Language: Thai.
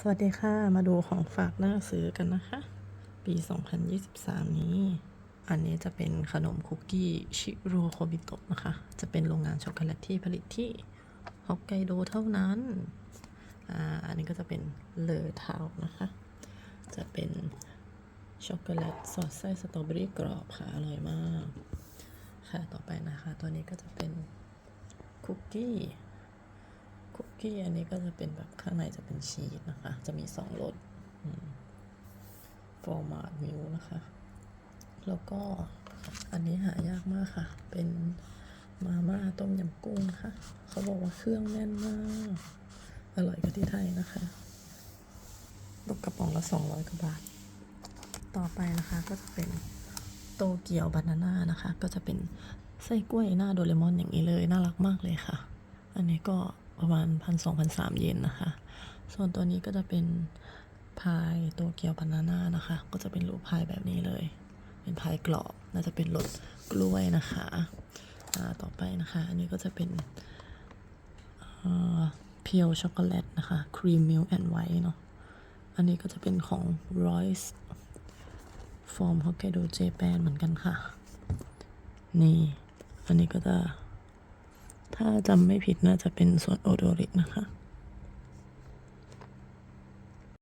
สวัสดีค่ะ มาดูของฝากหน้าซื้อกันนะคะ ปี 2023 นี้ อันนี้จะเป็นขนมคุกกี้ชิโรโคบิโตะนะคะ จะเป็นโรงงานช็อกโกแลตที่ผลิตที่ฮอกไกโดเท่านั้นอ่าอันนี้ก็จะเป็นเลอเทานะคะ จะเป็นช็อกโกแลตสอดไส้สตรอเบอรี่กรอบค่ะ อร่อยมาก ค่ะ ต่อไปนะคะ ตัวนี้ก็จะเป็นคุกกี้ กี้อันนี้ก็จะเป็นแบบข้างในจะเป็นชีสนะคะ จะมีสองรสฟอร์มาดมิลนะคะ แล้วก็อันนี้หายากมากค่ะ เป็นมาม่าต้มยำกุ้งค่ะ เขาบอกว่าเครื่องแน่นมาก อร่อยกว่าที่ไทยนะคะตกกระป๋องละสองร้อยกว่าบาท ต่อไปนะคะก็จะเป็นโตเกียวบานาน่านะคะ ก็จะเป็นไส้กล้วยหน้าโดเรมอนอย่างนี้เลย น่ารักมากเลยค่ะ อันนี้ก็ ประมาณพันสองพันสามเยนนะคะ ส่วนตัวนี้ก็จะเป็นพายโตเกียวบานาน่านะคะ ก็จะเป็นรูปพายแบบนี้เลย เป็นพายกรอบ น่าจะเป็นรสกล้วยนะคะต่อไปนะคะ อันนี้ก็จะเป็นเพียวช็อกโกแลตนะคะครีมมิลแอนด์ไวท์เนาะ อันนี้ก็จะเป็นของ Royce ฟอร์มฮอกไกโดเจแปนเหมือนกันค่ะ นี่ อันนี้ก็จะ ถ้าจำไม่ผิดน่าจะเป็นส่วนโอโดรินะคะ